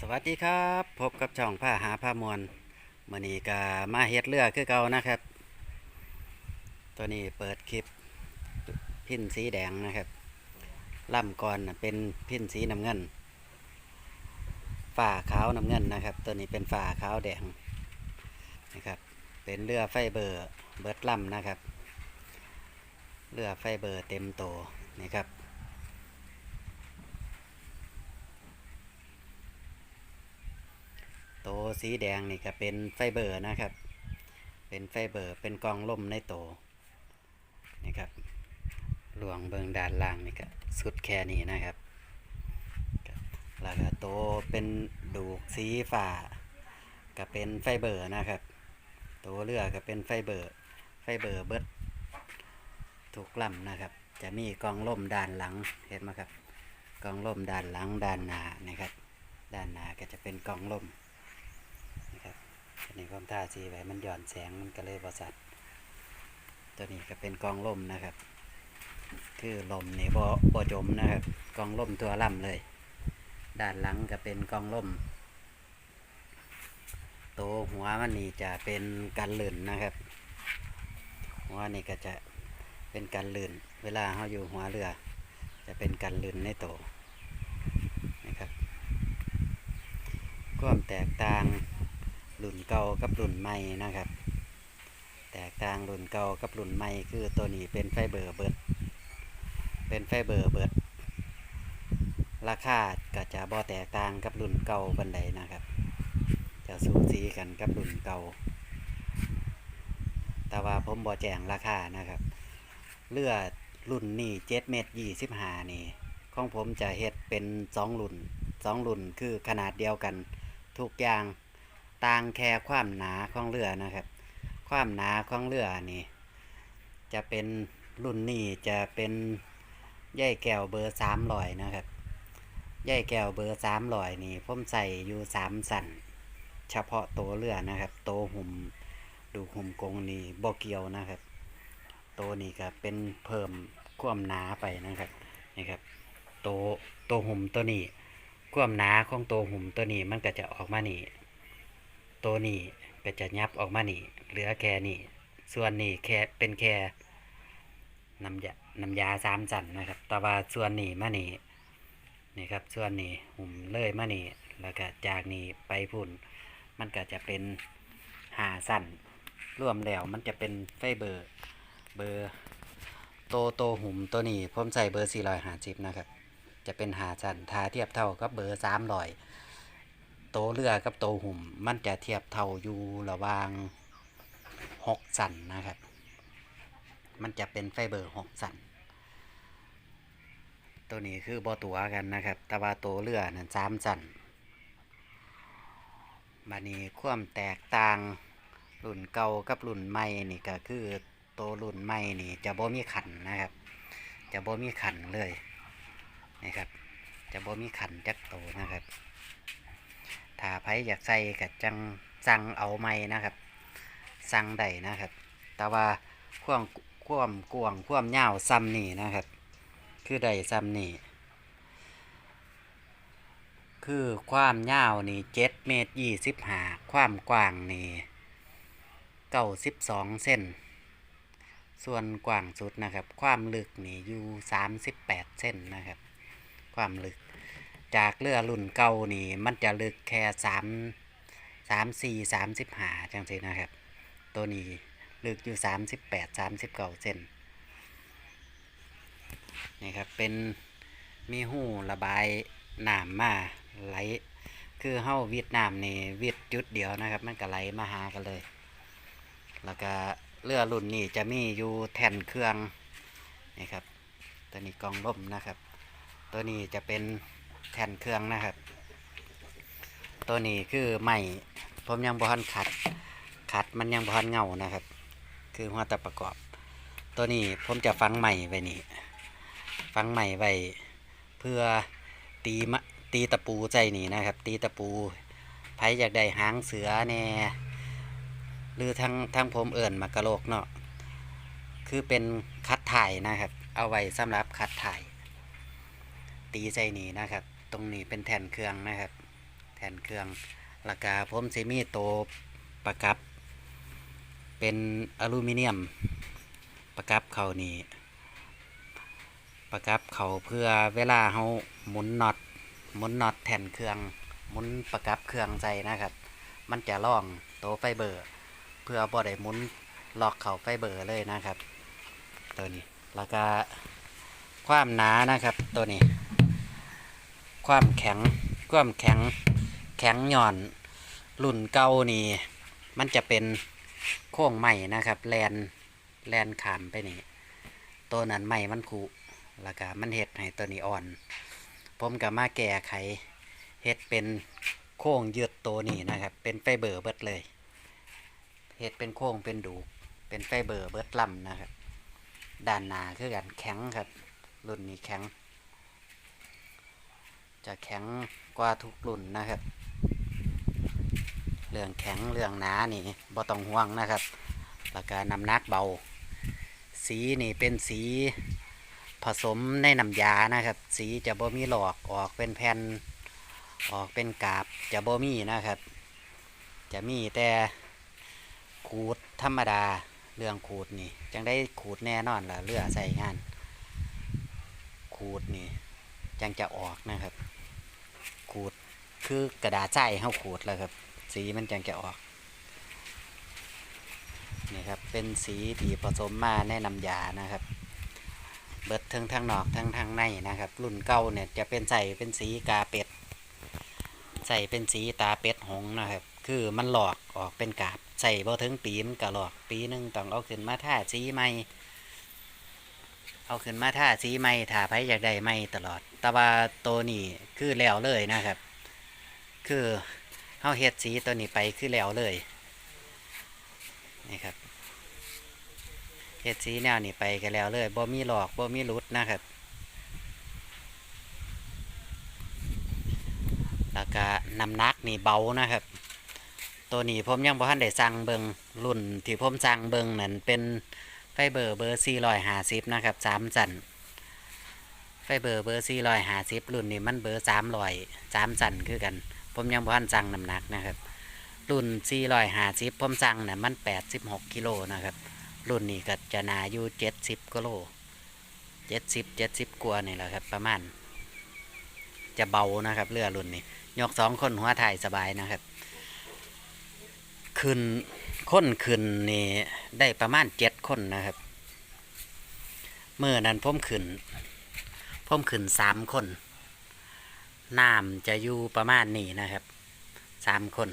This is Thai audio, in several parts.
สวัสดีครับ พบกับช่องผ้าหาผ้ามวลมื่อนี้ก็มาเฮ็ดเรือคือเก่านะครับ ตัวนี้เปิดคลิปพินสีแดงนะครับล่ำก่อนเป็นพินสีน้ำเงินฝ่าขาวน้ำเงินนะครับ ตัวนี้เป็นฝ่าขาวแดงนะครับเป็นเรือไฟเบอร์เบิร์ดล่ำนะครับเรือไฟเบอร์เต็มโตนี่ครับ โตสีแดงนี่ก็เป็นไฟเบอร์นะครับ เป็นไฟเบอร์เป็นกองล่มในโตนี่ครับหลวงเบิงด้านล่างนี่ก็สุดแค่นี้นะครับแล้วก็โตเป็นดูกสีฟ้าก็เป็นไฟเบอร์นะครับโตเรือก็เป็นไฟเบอร์ไฟเบอร์เบิดถูกล่ำนะครับ จะมีกองล่มด้านหลังเห็นไหมครับกองล่มด้านหลังด้านหน้านะครับ ด้านหน้าก็จะเป็นกองล่ม นะครับอันนี้ความท่าสีไว้มันหย่อนแสงมันก็เลยบรสัดตัวนี้ก็เป็นกองลมนะครับ คือลมนี่บ่บ่จมนะครับกองลมตัวล่ำเลย ด้านหลังก็เป็นกองลมตัวหัวมันนี่จะเป็นกันลื่นนะครับ หัวนี่ก็จะเป็นกันลื่น เวลาเขาอยู่หัวเรือ จะเป็นกันลื่นในโตวนะครับความแตกต่าง รุ่นเก่ากับรุ่นใหม่นะครับ แตกต่างรุ่นเก่ากับรุ่นใหม่คือตัวนี้เป็นไฟเบอร์เบิด เป็นไฟเบอร์เบิด ราคาก็จะบ่แตกต่างกับรุ่นเก่าบันไดนะครับ จะสูสีกันกับรุ่นเก่า แต่ว่าผมบ่แจ้งราคานะครับ เลือดรุ่นนี้เจ็ดเมตรยี่สิบห้านี่ของผมจะเฮ็ดเป็นสองรุ่นสองรุ่นคือขนาดเดียวกันทุกอย่าง ต่างแค่ความหนาของเรือนะครับ ความหนาของเรือนี่ จะเป็นรุ่นนี้จะเป็นใยแก้วเบอร์สามลอยนะครับใยแก้วเบอร์สามลอยนี่ผมใส่อยู่สามสันเฉพาะตัวเรือนะครับโตวหุ่มดูหุ่มกงนี่บ่เกียวนะครับตัวนี้ก็เป็นเพิ่มความหนาไปนะครับนี่ครับตัวตัวหุ่มตัวนี้ความหนาของตัวหุ่มตัวนี้มันก็จะออกมานี่ ตัวนี้ก็จะยับออกมานี่ เหลือแค่นี่ ส่วนนี้แค่เป็นแค่น้ำยาน้ำยาสามสันนะครับ แต่ว่าส่วนนี้มานี่นี่ครับ ส่วนนี้หุ่มเลยมานี่ แล้วก็จากนี้ไปพุ่น มันก็จะเป็นหาสั้นรวมแล้วมันจะเป็นไฟเบอร์เบอร์โตโตหุ่มตัวนี้ผมใส่เบอร์450นะครับ จะเป็นหาสั้นทาเทียบเท่ากับเบอร์300 โตเรือกับโตหุ่ม มันจะเทียบเท่าอยู่ระหว่างหกสันนะครับ มันจะเป็นไฟเบอร์หกสัน ตัวนี้คือบอตัวกันนะครับต่ว่าโตเรือนั้นสามสันบันนี้ความแตกต่างรุ่นเก่ากับรุ่นใหม่นี่ก็คือโตรุ่นใหม่นี่จะบ่มีขันนะครับ จะบ่มีขันเลยนะครับ จะบ่มีขันจักโตนะครับ ถ้าไผอยากใส่ก็จังสั่งเอาไม่นะครับ สั่งได้นะครับ แต่ว่าความควมกวางความยาวซ้ำนี่นะครับ คือได้ซ้ำนี่คือความยาวนี่เจ็ดเมตรยี่สิบห้าความกว้างนี่เก้าสิบสองเส้น ส่วนกว้างสุดนะครับ ความลึกนี่อยู่สามสิบแปดเส้นนะครับ ความลึก จากเรือรุ่นเก่านี่ มันจะลึกแค่สามสามสี่สามสิบหาจังสินะครับ ตัวนี้ลึกอยู่สามสิบแปดสามสิบเก้าเซนนี่ครับ เป็นมีหูระบายน้ำมาไหล คือเฮ้าวิดน้ำนี่วิดจุดเดียวนะครับ มันก็ไหลมาหากันเลย แล้วก็เรือรุ่นนี้จะมีอยู่แท่นเครื่องนี่ครับ ตัวนี้กองล่มนะครับ ตัวนี้จะเป็น แผ่นเครื่องนะครับ ตัวนี้คือใหม่ผมยังบอลขัด ขัดมันยังบอลเงานะครับ คือหัวตะประกอบ ตัวนี้ผมจะฟังใหม่ไว้นี่ฟังใหม่ไว้เพื่อตีมะตีตะปูใจนี่นะครับ ตีตะปูไผอยากได้หางเสือแน่หรือทั้งทั้งผมเอิ่นมากระโลกเนาะคือเป็นคัดถ่ายนะครับ เอาไว้สำหรับคัดถ่าย ตีใจนี่นะครับ รงนี้เป็นแผ่นเครื่องนะครับ แทนเครื่องแล้วก็ผมสิมีโตประกับ เป็นอลูมิเนียม ประกับเขานี่ประกับเขาเพื่อเวลาเฮาหมุนน็อตหมุนน็อตแทนเครื่องหมุนประกับเครื่องใจนะครับ มันจะล่องโตไฟเบอร์ เพื่อบ่ได้หมุนล็อกเขาไฟเบอร์เลยนะครับ ตัวนี้แล้วก็ความหนานะครับตัวนี้ ความแข็งความแข็งแข็งหย่อน รุ่นเก่านี่มันจะเป็นโค้งใหม่นะครับแลนแลนขามไปนี่ตัวนั้นใหม่มันคุแล้วก็มันเห็ดให้ตัวนี้อ่อน ผมก็มาแก้ไขเห็ดเป็นโค้งยืดตัวนี้นะครับ เป็นไฟเบอร์เบิดเลยเห็ดเป็นโค้งเป็นดูเป็นไฟเบอร์เบิดลำนะครับ ด้านหน้าคือกันแข็งครับ รุ่นนี้แข็ง จะแข็งกว่าทุกรุ่นนะครับ เรื่องแข็งเรื่องหนานี่บ่ต้องห่วงนะครับ แล้วก็น้ำหนักเบา สีนี่เป็นสีผสมในน้ำยานะครับ สีจะบ่มีหลอกออกเป็นแผ่นออกเป็นกาบจะบ่มีนะครับ จะมีแต่ขูดธรรมดาเรื่องขูดนี่จังได้ขูดแน่นอนล่ะเลือใส่งาน ขูดนี่จังจะออกนะครับ ขูดคือกระดาษใส่เข้าขูดแล้วครับ สีมันจังจะออกนี่ครับเป็นสีที่ผสมมาในน้ำยานะครับ เบิดทั้งทางนอกทั้งทางในนะครับ รุ่นเก่าเนี่ยจะเป็นใส่เป็นสีกาเป็ดใส่เป็นสีตาเป็ดหงนะครับ คือมันหลอกออกเป็นกาบใส่บ่ถึงปีมันก็หลอกปีหนึงต้องเอาขึ้นมาท่าสีใหม่ เอาขึ้นมาท่าสีใหม่ถ้าไผอยากได้ใหม่ตลอด แต่ว่าตัวนี้คือแล้วเลยนะครับ คือเฮาเฮ็ดสีตัวนี้ไปคือแล้วเลยนี่ครับเฮ็ดสีแนวนี้ไปก็แล้วเลยบ่มีหลอกบ่มีหลุดนะครับแล้วก็น้ำหนักนี่เบานะครับ ตัวนี้ผมยังบ่ทันได้สั่งเบิงรุ่นที่ผมสั่งเบิงนั่นเป็น ไฟเบอร์เบอร์450นะครับ3สันไฟเบอร์เบอร์450รุ่นนี้มันเบอร์300 3สันคือกัน ผมยังบ่ทันสั่งน้ำหนักนะครับ รุ่น450ผมสั่งน่ะมัน86กิโลนะครับ รุ่นนี้ก็จะหนาอยู่70กิโล70 70กว่านี่แหละครับ ประมาณ จะเบานะครับเรือรุ่นนี้ ยกสองคนหัวถ่ายสบายนะครับ ขึ้นค้นขึ้นนี่ได้ประมาณเจ็ด คนนะครับเมื่อนั้นผมขึ้นผมขึ้นสามคนน้ำจะอยู่ประมาณนี้นะครับสามคน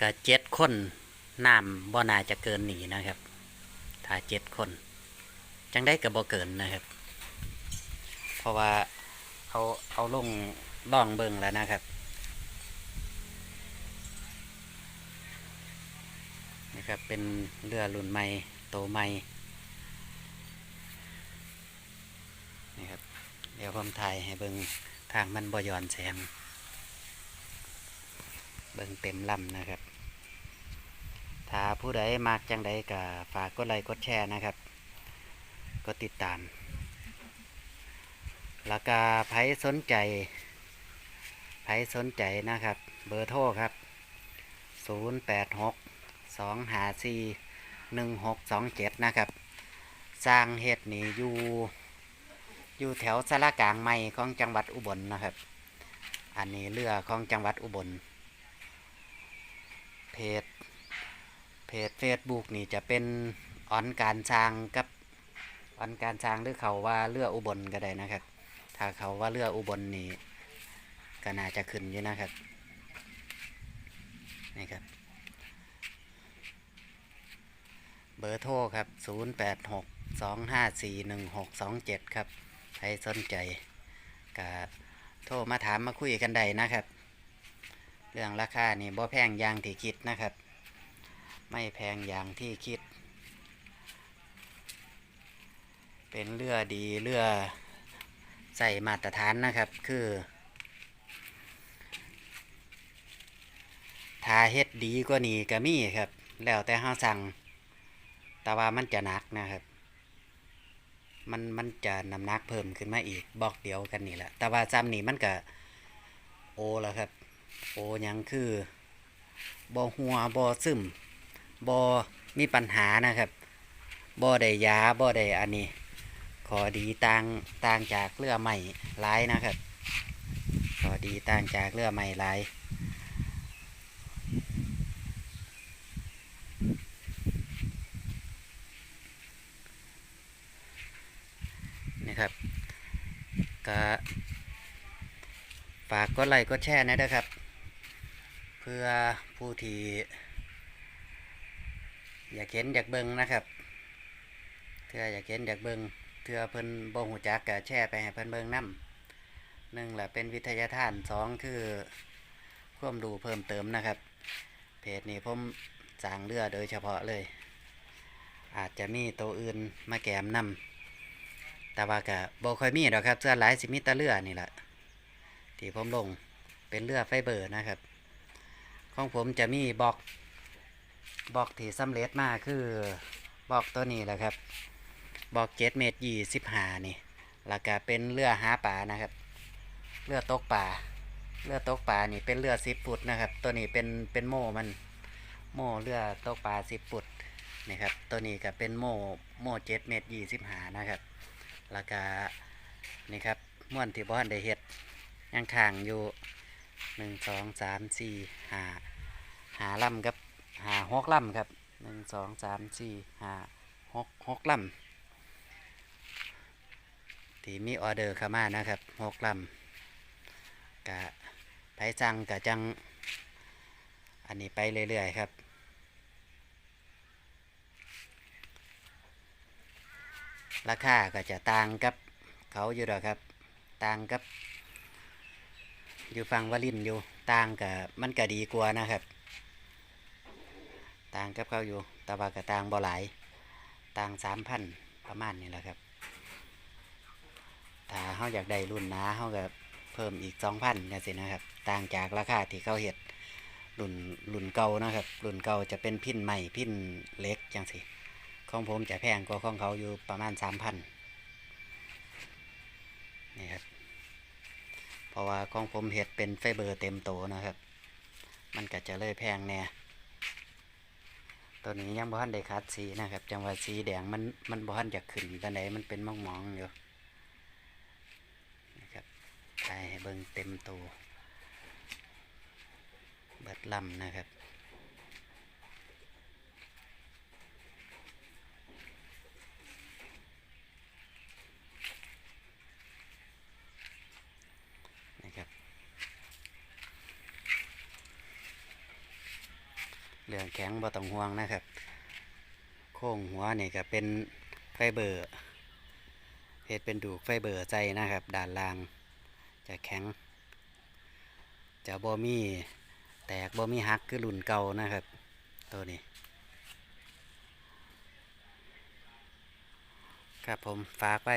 ก็เจ็ดคนน้ำบ่น่าจะเกินหนีนะครับ ถ้าเจ็ดคน จังได้กับบ่เกินนะครับ เพราะว่าเอาเอาลงล่องเบิงแล้วนะครับ นะครับเป็นเรือรุ่นใหม่โตใหม่นี่ครับเดี๋ยวผมถ่ายให้เบิงทางมันบ่ยอนแสง เบิงเต็มลำนะครับ ถ้าผู้ใดมากจังใดก็ฝากกดไลค์กดแชร์นะครับ กดติดตาม แล้วก็ไผสนใจไผสนใจนะครับ เบอร์โทรครับ 086 2หา4 1 6 2 7นะครับ สร้างเฮ็ดนี่อยู่อยู่แถวสารกลางใหม่ของจังหวัดอุบลนะครับ อันนี้เรือของจังหวัดอุบล เพจ เพจเฟซบุ๊กนี่จะเป็นออนการสร้างกับออนการสร้างหรือเขาว่าเรืออุบลก็ได้นะครับ ถ้าเขาว่าเรืออุบลนี่ก็น่าจะขึ้นอยู่นะครับนี่ครับ เบอร์โทรครับ 086 254 1627 ครับ ใครสนใจก็โทรมาถามมาคุยกันได้นะครับ เรื่องราคานี่บ่แพงอย่างที่คิดนะครับ ไม่แพงอย่างที่คิด เป็นเรือดีเรือใส่มาตรฐานนะครับคือถ้าเฮ็ดดีกว่านี้ก็มีครับ แล้วแต่เฮาสั่ง แต่ว่ามันจะหนักนะครับ มันมันจะน้ำหนักเพิ่มขึ้นมาอีกบอกเดียวกันนี่แหละ แต่ว่าซ้ำนี่มันก็โอแล้วครับ โอยังคือบ่หัวบ่ซึมบ่มีปัญหานะครับบ่ได้ยาบ่ได้อันนี้ ขอดีต่างต่างจากเรือใหม่หลายนะครับ ขอดีต่างจากเรือใหม่หลาย นะครับก็ฝากกดไลค์กดแชร์นะเด้อครับ เพื่อผู้ที่อยากเห็นอยากเบิ่งนะครับเพื่ออยากเห็นอยากเบิ่งเพื่อเพิ่นบ่หูจักก็แชร์ไปให้เพิ่นเบิ่งนํหนึ่งแหละเป็นวิทยาทานสองคือควมรู้เพิ่มเติมนะครับ เพจนี้ผมสร้างเรือโดยเฉพาะเลย อาจจะมีตัวอื่นมาแกมนำแต่ว่าก็บ่ค่อยมีดอกครับเสื้อหลายสิมีตะเรือนี่แหละ ที่ผมลงเป็นเรือไฟเบอร์นะครับ ของผมจะมีบล็อกบล็อกที่สำเร็จมาคือบล็อกตัวนี้แหละครับบล็อกเจ็ดเมตรยี่สิบห้านี่แล้วก็เป็นเรือหาปลานะครับ เรือตกปลาเรือตกปลานี่เป็นเรือสิบฟุตนะครับ ตัวนี้เป็นเป็นโม่มันโม่เรือตกปลาสิบฟุตนี่ครับตัวนี้ก็เป็นโม่โม่เจ็ดเมตรยี่สิบห้านะครับ แล้วก็นี่ครับม้วนที่บ้านได้เฮ็ด ยังข้างอยู่หนึ่งสองสามสี่หาหาลำครับหาหกลำครับหนึ่งสองสามสี่หาหกหกลำที่มีออเดอร์เข้ามานะครับหกลำกะไผจังกะจัง อันนี้ไปเรื่อยๆครับราคาก็จะต่างกับเขาอยู่ดอครับ ต่างกับ อยู่ฟังวลินอยู่ต่างกับมันก็ดีกว่านะครับ ต่างกับเขาอยู่ต่ว่าก็ต่างบ่หลายต่างสามพันประมาณนี้แหละครับถ้าเขาอยากได้รุ่นหนาเขาก็เพิ่มอีกสองพันนี่สินะครับ ต่างจากราคาที่เขาเห็ดรุ่นรุ่นเก่านะครับ รุ่นเก่าจะเป็นพินใหม่พินเล็กจังสิของผมจะแพงกว่าของเขาอยู่ประมาณสามพันนี่ครับ ราะว่าของผมเห็ดเป็นไฟเบอร์เต็มโตนะครับ มันก็จะเลยแพงแน่ตัวนี้ยังบ่ทันได้คัดสีนะครับ จังหวะสีแดงมันมันบ่ทันจะขึ้นตอนไหนมันเป็นมองมองอยู่นะครับไปเบิ่งเต็มโตเบิดลำนะครับนะครับ เรื่องแข็งบ่ต้องห่วงนะครับ โค้งหัวนี่ก็เป็นไฟเบอร์เฮ็ดเป็นดูกไฟเบอร์ใจนะครับ ด้านล่างจะแข็ง จะบ่มีแตกบ่มีหักคือรุ่นเก่านะครับ ตัวนี้ ครับผมฝากไว้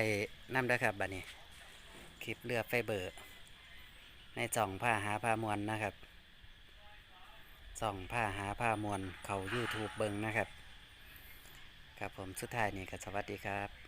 น้ำด้วยครับบัดนี้ คลิปเลือกไฟเบอร์ ในจ่องผ้าหาผ้ามวลนะครับ ส่องผ้าหาผ้ามวลเขา YouTube เบิงนะครับ ครับผมสุดท้ายนี่ก็สวัสดีครับ